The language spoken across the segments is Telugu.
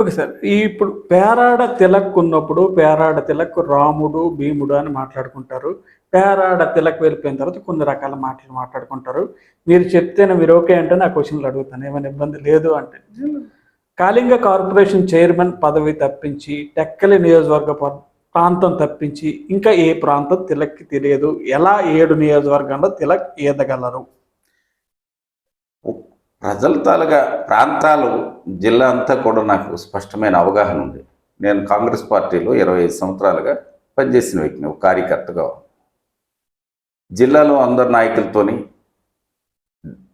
Okay sir. ఇప్పుడు పేరాడ తిలక్ ఉన్నప్పుడు పేరాడ తిలక్ రాముడు భీముడు అని మాట్లాడుకుంటారు. పేరాడ తిలక్ వెళ్ళిపోయిన తర్వాత కొన్ని రకాల మాటలు మాట్లాడుకుంటారు. మీరు చెప్తే మీరు ఓకే అంటే నా క్వశ్చన్లు అడుగుతాను. ఏమైనా ఇబ్బంది లేదు అంటే. కాళింగ కార్పొరేషన్ చైర్మన్ పదవి తప్పించి టెక్కలి నియోజకవర్గ ప్రాంతం తప్పించి ఇంకా ఏ ప్రాంతం తిలక్కి తెలియదు. ఎలా ఏడు నియోజకవర్గంలో తిలక్ ఈదగలరు? ప్రజల తాలుగా ప్రాంతాలు జిల్లా అంతా కూడా నాకు స్పష్టమైన అవగాహన ఉంది. నేను కాంగ్రెస్ పార్టీలో ఇరవై ఐదు సంవత్సరాలుగా పనిచేసిన వ్యక్తిని ఒక కార్యకర్తగా. జిల్లాలో అందరు నాయకులతోని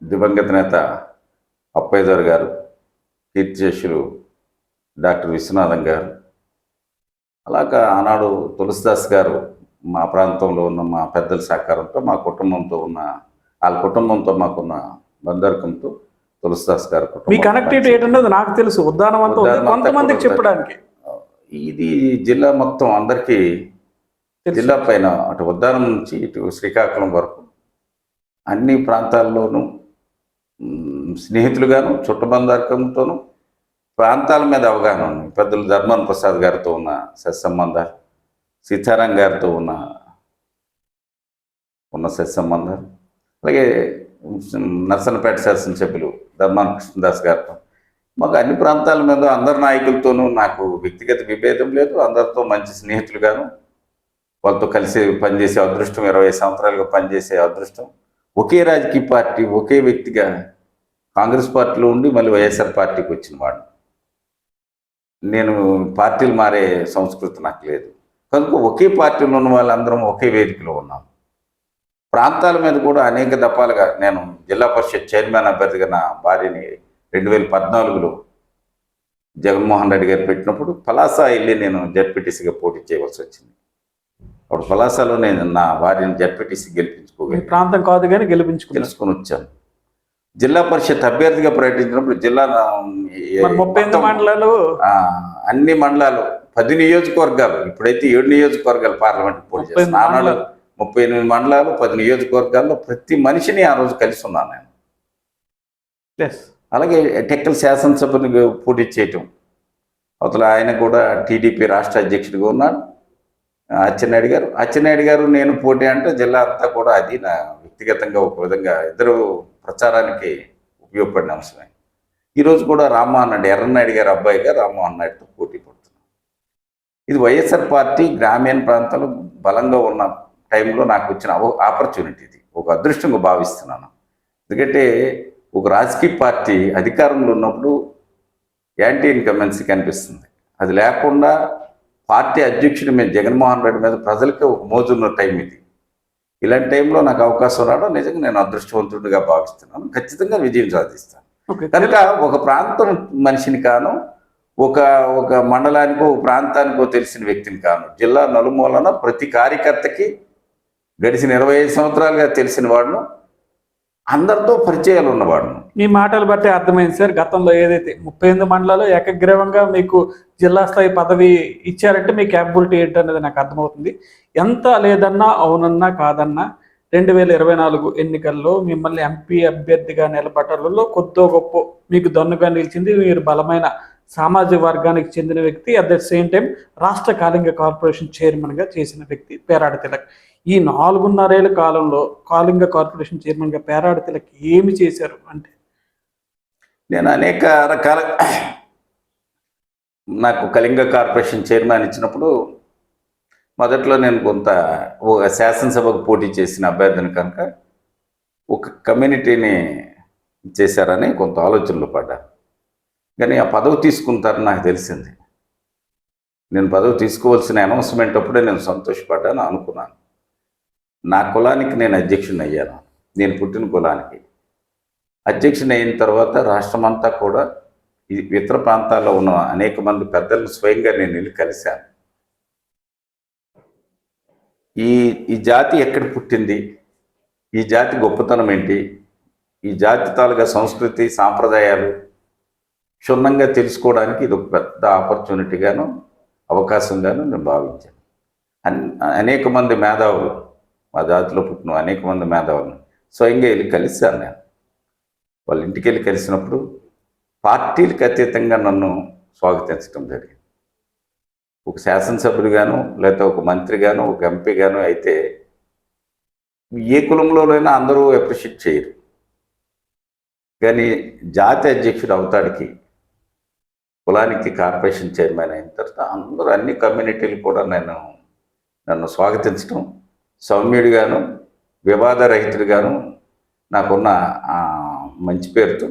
దివంగత నేత అప్పయ్యదర్ గారు కీర్తిశేషులు డాక్టర్ విశ్వనాథం గారు అలాగా ఆనాడు తులసిదాస్ గారు మా ప్రాంతంలో ఉన్న మా పెద్దల సహకారంతో మా కుటుంబంతో ఉన్న వాళ్ళ కుటుంబంతో మాకున్న బందర్కంతో తులసిదాస్ గారు మీ కనెక్టివిటీ ఏంటన్నది నాకు తెలుసు. ఉద్దానం అంతా ఉంది. ఉద్దానం అంతా కొంతమందికి చెప్పడానికి. ఇది జిల్లా మొత్తం అందరికీ. జిల్లా పైన అటు ఉద్దానం నుంచి ఇటు శ్రీకాకుళం వరకు అన్ని ప్రాంతాల్లోనూ స్నేహితులుగాను చుట్టబంధకంతోనూ ప్రాంతాల మీద అవగాహన ఉంది. పెద్దలు ధర్మన్ ప్రసాద్ గారితో ఉన్న సత్సంబంధాలు సీతారాం గారితో ఉన్న ఉన్న సత్సంబంధాలు అలాగే నర్సనపేట శాసనసభ్యులు ధర్మాన కృష్ణదాస్ గారితో. మాకు అన్ని ప్రాంతాల మీద అందరి నాయకులతోనూ నాకు వ్యక్తిగత విభేదం లేదు. అందరితో మంచి స్నేహితులుగాను వాళ్ళతో కలిసి పనిచేసే అదృష్టం ఇరవై సంవత్సరాలుగా పనిచేసే అదృష్టం. ఒకే రాజకీయ పార్టీ ఒకే వ్యక్తిగా కాంగ్రెస్ పార్టీలో ఉండి మళ్ళీ వైఎస్ఆర్ పార్టీకి వచ్చిన వాడు. నేను పార్టీలు మారే సంస్కృతి నాకు లేదు. కనుక ఒకే పార్టీలో ఉన్న వాళ్ళందరం ఒకే వేదికలో ఉన్నాం. ప్రాంతాల మీద కూడా అనేక దఫాలుగా నేను జిల్లా పరిషత్ చైర్మన్ అభ్యర్థిగా నా భార్యని రెండు వేల పద్నాలుగులో జగన్మోహన్ రెడ్డి గారు పెట్టినప్పుడు పలాస వెళ్ళి నేను జడ్పీటీసీగా పోటీ చేయవలసి వచ్చింది. అప్పుడు పలాసలో నేను నా భార్యని జడ్పీటీసీ మీ గెలిపించుకోగలిగాను ప్రాంతం కాదు కానీ గెలిపించుకున్నారు. తెలుసుకొని వచ్చాను. జిల్లా పరిషత్ అభ్యర్థిగా ప్రకటించినప్పుడు జిల్లా ముప్పై మండలాలు? అన్ని మండలాలు పది నియోజకవర్గాలు ఇప్పుడైతే ఏడు నియోజకవర్గాలు పార్లమెంట్ పోటీ ఆనాడు మండలాలు. ముప్పై ఎనిమిది మండలాలు పది నియోజకవర్గాల్లో ప్రతి మనిషిని ఆ రోజు కలిసి ఉన్నాను నేను. ఎస్ అలాగే టెక్కల్ శాసనసభను పోటీ చేయటం. అవతల ఆయన కూడా టీడీపీ రాష్ట్ర అధ్యక్షుడిగా ఉన్నాడు. అచ్చెన్నాయుడు గారు. అచ్చెన్నాయుడు గారు నేను పోటీ అంటే జిల్లా అంతా కూడా అది నా వ్యక్తిగతంగా ఒక విధంగా ఇద్దరు ప్రచారానికి ఉపయోగపడిన అంశమే. ఈరోజు కూడా రామ్మోహన్ నాయుడు ఎర్రనాయుడు గారు అబ్బాయిగా రామ్మోహన్ నాయుడుతో పోటీ పడుతున్నాను ఇది వైఎస్ఆర్ పార్టీ గ్రామీణ ప్రాంతాలు బలంగా ఉన్న టైంలో నాకు వచ్చిన ఆపర్చునిటీ ఇది. ఒక అదృష్టంగా భావిస్తున్నాను. ఎందుకంటే ఒక రాజకీయ పార్టీ అధికారంలో ఉన్నప్పుడు యాంటీ ఇన్కమెన్సీ కనిపిస్తుంది. అది లేకుండా పార్టీ అధ్యక్షుడి మీద జగన్మోహన్ రెడ్డి మీద ప్రజలకి ఒక మోజున్న టైం ఇది. ఇలాంటి టైంలో నాకు అవకాశం రావడం నిజంగా నేను అదృష్టవంతుడిగా భావిస్తున్నాను. ఖచ్చితంగా విజయం సాధిస్తాను. కనుక ఒక ప్రాంతం మనిషిని కాను ఒక ఒక మండలానికో ఒక ప్రాంతానికో తెలిసిన వ్యక్తిని కాను జిల్లా నలుమూలన ప్రతి కార్యకర్తకి గడిచిన ఇరవై ఐదు సంవత్సరాలుగా తెలిసిన వాడును. అందరితో పరిచయాలు ఉన్నవాడును. మీ మాటలు బట్టి అర్థమైంది సార్. గతంలో ఏదైతే ముప్పై ఎనిమిది మండలాలు ఏకగ్రీవంగా మీకు జిల్లా స్థాయి పదవి ఇచ్చారంటే మీ క్యాపబిలిటీ ఏంటనేది నాకు అర్థమవుతుంది. ఎంత లేదన్నా అవునన్నా కాదన్నా రెండు వేల ఇరవై నాలుగు ఎన్నికల్లో మిమ్మల్ని ఎంపీ అభ్యర్థిగా నిలబడటంలో కొద్దో గొప్ప మీకు దన్నుగా నిలిచింది మీరు బలమైన సామాజిక వర్గానికి చెందిన వ్యక్తి. అట్ ద సేమ్ టైం రాష్ట్ర కార్పొరేషన్ చైర్మన్గా చేసిన వ్యక్తి పేరాడ తిలక్. ఈ నాలుగున్నరేళ్ళ కాలంలో కాళింగ కార్పొరేషన్ చైర్మన్గా పేరాడ తిలక్ ఏమి చేశారు అంటే? నేను అనేక రకాల నాకు కళింగ కార్పొరేషన్ చైర్మన్ ఇచ్చినప్పుడు మొదట్లో నేను కొంత ఒక శాసనసభకు పోటీ చేసిన అభ్యర్థిని కనుక ఒక కమ్యూనిటీని చేశారని కొంత ఆలోచనలు పడ్డా కానీ ఆ పదవి తీసుకుంటారని నాకు తెలిసింది. నేను పదవి తీసుకోవాల్సిన అనౌన్స్మెంట్ అప్పుడే నేను సంతోషపడ్డాను అనుకున్నాను. నా కులానికి నేను అధ్యక్షుని అయ్యాను నేను పుట్టిన కులానికి. అధ్యక్షుని అయిన తర్వాత రాష్ట్రమంతా కూడా ఈ ఇతర ప్రాంతాల్లో ఉన్న అనేక మంది పెద్దలను స్వయంగా నేను వెళ్ళి కలిశాను. ఈ ఈ జాతి ఎక్కడ పుట్టింది? ఈ జాతి గొప్పతనం ఏంటి? ఈ జాతి తాలూకా సంస్కృతి సాంప్రదాయాలు క్షుణ్ణంగా తెలుసుకోవడానికి ఇది ఒక పెద్ద ఆపర్చునిటీగాను అవకాశంగాను నేను భావించాను. అన్- అనేక మంది మేధావులు మా జాతిలో పుట్టిన అనేక మంది మేధావులను స్వయంగా వెళ్ళి కలిశాను నేను వాళ్ళ ఇంటికి వెళ్ళి కలిసినప్పుడు పార్టీలకు అతీతంగా నన్ను స్వాగతించడం జరిగింది. ఒక శాసనసభ్యుడిగాను లేకపోతే ఒక మంత్రిగాను ఒక ఎంపీగాను అయితే ఏ కులంలోనైనా అందరూ అప్రిషియేట్ చేయరు. కానీ జాతీయ అధ్యక్షుడు అవతాడికి కులానికి కార్పొరేషన్ చైర్మన్ అయిన తర్వాత అందరూ అన్ని కమ్యూనిటీలు కూడా నేను నన్ను స్వాగతించడం సౌమ్యుడిగాను వివాదరహితుడిగాను నాకున్న మంచి పేరుతో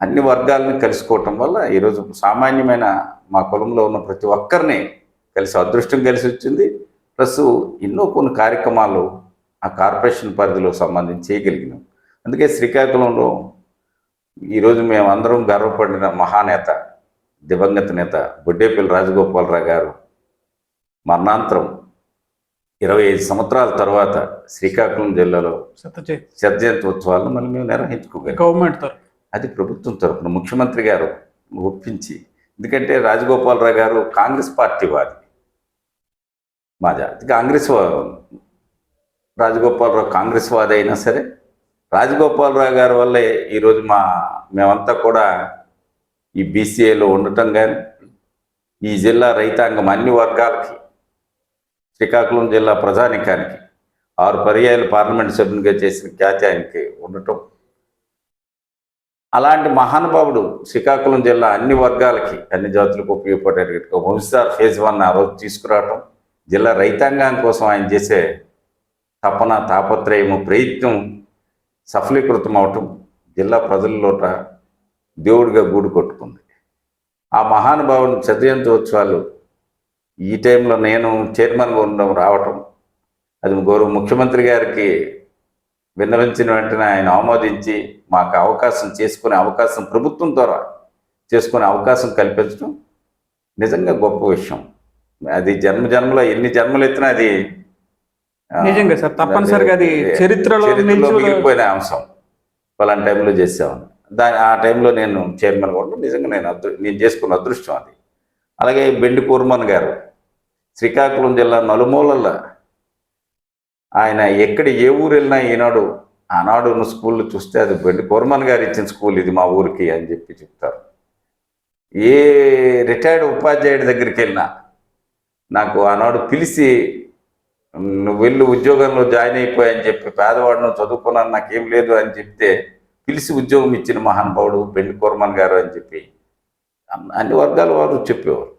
అన్ని వర్గాలను కలుసుకోవటం వల్ల ఈరోజు సామాన్యమైన మా కులంలో ఉన్న ప్రతి ఒక్కరిని కలిసి అదృష్టం కలిసి వచ్చింది. ప్లస్ ఎన్నో కొన్ని కార్యక్రమాలు ఆ కార్పొరేషన్ పరిధిలో సంబంధించి చేయగలిగినాం. అందుకే శ్రీకాకుళంలో ఈరోజు మేమందరం గర్వపడిన మహానేత దివంగత నేత బొడ్డేపల్లి రాజగోపాలరావు గారు మరణాంతరం ఇరవై ఐదు సంవత్సరాల తర్వాత శ్రీకాకుళం జిల్లాలో సత్యచే శతజయంతి ఉత్సవాలను మళ్ళీ మేము నిర్వహించుకోగలిగాం గవర్నమెంట్ తరఫు అది ప్రభుత్వం తరఫున ముఖ్యమంత్రి గారు ఒప్పించి ఎందుకంటే రాజగోపాలరావు గారు కాంగ్రెస్ పార్టీ వాది మా జాతి కాంగ్రెస్ రాజగోపాలరావు కాంగ్రెస్ వాది అయినా సరే రాజగోపాలరావు గారి వల్లే ఈరోజు మా మేమంతా కూడా ఈ బీసీఏలో ఉండటం కానీ ఈ జిల్లా రైతాంగం అన్ని వర్గాలకి శ్రీకాకుళం జిల్లా ప్రజానికానికి ఆరు పర్యాయాలు పార్లమెంట్ సభ్యునిగా చేసిన ఖ్యాతి ఆయనకి ఉండటం. అలాంటి మహానుభావుడు శ్రీకాకుళం జిల్లా అన్ని వర్గాలకి అన్ని జాతులకు ఉపయోగపడేటట్టుగా వంశార్ ఫేజ్ వన్ ఆ రోజు తీసుకురావటం జిల్లా రైతాంగం కోసం ఆయన చేసే తపన తాపత్రయము ప్రయత్నం సఫలీకృతం అవటం జిల్లా ప్రజల్లోట దేవుడిగా గూడు కొట్టుకుంది. ఆ మహానుభావుని చతుర్జయంతి ఉత్సవాలు ఈ టైంలో నేను చైర్మన్గా ఉండడం రావటం అది గౌరవ ముఖ్యమంత్రి గారికి విన్నవించిన వెంటనే ఆయన ఆమోదించి మాకు అవకాశం చేసుకునే అవకాశం ప్రభుత్వం ద్వారా చేసుకునే అవకాశం కల్పించడం నిజంగా గొప్ప విషయం. అది జన్మ జన్మలో ఎన్ని జన్మలు ఎత్తినా అది నిజంగా సార్ తప్పనిసరిగా అది చరిత్రలో మిగిలిపోయిన అంశం. పలానా టైంలో చేసామని దాని ఆ టైంలో నేను చైర్మన్ కూడా నిజంగా నేను అదృ నేను చేసుకున్న అదృష్టం అది. అలాగే బెండి కూర్మన్ గారు శ్రీకాకుళం జిల్లా నలుమూలల్లో ఆయన ఎక్కడ ఏ ఊరు వెళ్ళినా ఈనాడు ఆనాడు ఉన్న స్కూల్లో చూస్తే అది బండి కూర్మన్ గారు ఇచ్చిన స్కూల్ ఇది మా ఊరికి అని చెప్పి చెప్తారు. ఏ రిటైర్డ్ ఉపాధ్యాయుడి దగ్గరికి వెళ్ళినా నాకు ఆనాడు పిలిచి నువ్వు వెళ్ళి ఉద్యోగంలో జాయిన్ అయిపోయాయని చెప్పి పేదవాడిని చదువుకున్నాను నాకేం లేదు అని చెప్తే పిలిచి ఉద్యోగం ఇచ్చిన మహానుభావుడు బెండి కోర్మన్ గారు అని చెప్పి అన్ని వర్గాల వారు చెప్పేవారు.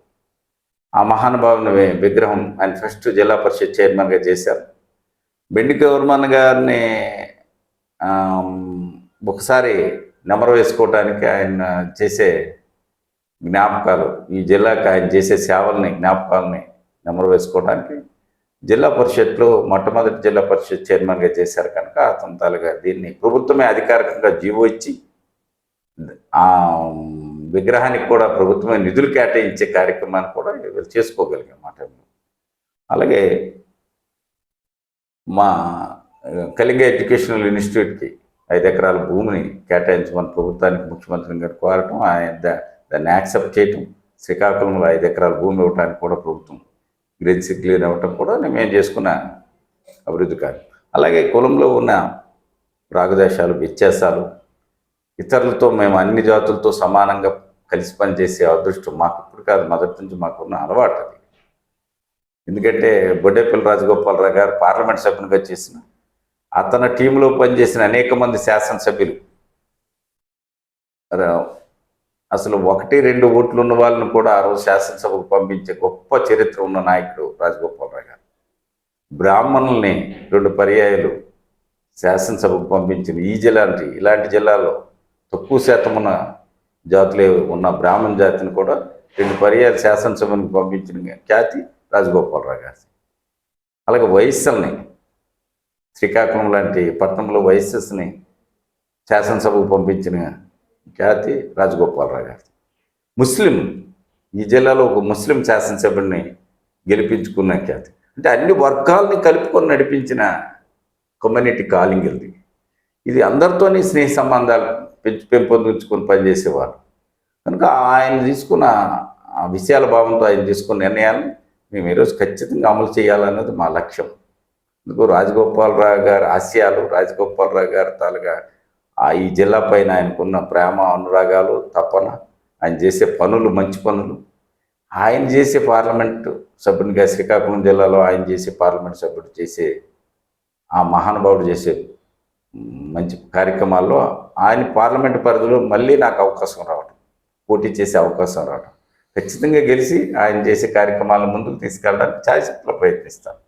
ఆ మహానుభావుని విగ్రహం ఆయన ఫస్ట్ జిల్లా పరిషత్ చైర్మన్గా చేశారు. బెండి గవర్మన్ గారిని ఒకసారి నెమరు వేసుకోవటానికి ఆయన చేసే జ్ఞాపకాలు ఈ జిల్లాకి ఆయన చేసే సేవల్ని జ్ఞాపకాలని నెమరు వేసుకోవడానికి జిల్లా పరిషత్లో మొట్టమొదటి జిల్లా పరిషత్ చైర్మన్గా చేశారు కనుక అతను తాలుగా దీన్ని ప్రభుత్వమే అధికారికంగా జీవో ఇచ్చి విగ్రహానికి కూడా ప్రభుత్వమే నిధులు కేటాయించే కార్యక్రమాన్ని కూడా వీళ్ళు చేసుకోగలిగాం మాట అలాగే మా ఆ, కళింగ ఎడ్యుకేషనల్ ఇన్స్టిట్యూట్కి ఐదు ఎకరాల భూమిని కేటాయించమని ప్రభుత్వానికి ముఖ్యమంత్రిని గారు కోరటం ఆయన దాన్ని యాక్సెప్ట్ చేయటం శ్రీకాకుళంలో ఐదు ఎకరాల భూమి ఇవ్వడానికి కూడా ప్రభుత్వం గ్రీన్ సిగ్లీన్ ఇవ్వటం కూడా మేము చేసుకున్న అభివృద్ధి కాదు అలాగే కులంలో ఉన్న రాగదేశాలు వ్యత్యాసాలు ఇతరులతో మేము అన్ని జాతులతో సమానంగా కలిసి పనిచేసే అదృష్టం మాకు ఇప్పుడు కాదు మొదటి నుంచి మాకున్న అలవాటు అది. ఎందుకంటే బొడ్డేపల్లి రాజగోపాలరావు గారు పార్లమెంట్ సభ్యునిగా చేసిన అతని టీంలో పనిచేసిన అనేక మంది శాసనసభ్యులు. అసలు ఒకటి రెండు ఓట్లు ఉన్న వాళ్ళని కూడా ఆ రోజు శాసనసభకు పంపించే గొప్ప చరిత్ర ఉన్న నాయకుడు రాజగోపాలరావు గారు. బ్రాహ్మణుల్ని రెండు పర్యాయాలు శాసనసభకు పంపించిన ఈ జిల్లాంటి ఇలాంటి జిల్లాలో తక్కువ శాతం ఉన్న జాతులే ఉన్న బ్రాహ్మణ జాతిని కూడా రెండు పర్యాలు శాసనసభకు పంపించిన ఖ్యాతి రాజగోపాలరావు గారి అలాగే వయస్సుల్ని శ్రీకాకుళం లాంటి పట్టణంలో వయస్సుని శాసనసభకు పంపించిన ఖ్యాతి రాజగోపాలరావు గారి ముస్లిం ఈ జిల్లాలో ఒక ముస్లిం శాసనసభ్యుడిని గెలిపించుకున్న ఖ్యాతి. అంటే అన్ని వర్గాల్ని కలుపుకొని నడిపించిన కమ్యూనిటీ కాలింగ్ ఇది. ఇది అందరితోని స్నేహ సంబంధాలు పెంచు పెంపొందించుకొని పనిచేసేవారు. కనుక ఆయన తీసుకున్న విషయాల భావంతో ఆయన తీసుకున్న నిర్ణయాన్ని మేము ఈరోజు ఖచ్చితంగా అమలు చేయాలన్నది మా లక్ష్యం. అందుకు రాజగోపాలరావు గారి ఆశయాలు రాజగోపాలరావు గారి తాలుగా ఆ ఈ జిల్లా పైన ఆయనకున్న ప్రేమ అనురాగాలు తపన ఆయన చేసే పనులు మంచి పనులు. ఆయన చేసే పార్లమెంట్ సభ్యునిగా శ్రీకాకుళం జిల్లాలో ఆయన చేసే పార్లమెంట్ సభ్యుడు చేసే ఆ మహానుభావుడు చేసే మంచి కార్యక్రమాల్లో ఆయన పార్లమెంట్ పరిధిలో మళ్ళీ నాకు అవకాశం రావడం పోటీ చేసే అవకాశం రావడం ఖచ్చితంగా గెలిచి ఆయన చేసే కార్యక్రమాల ముందుకు తీసుకెళ్ళడానికి ఛాయశక్తిలో ప్రయత్నిస్తాను.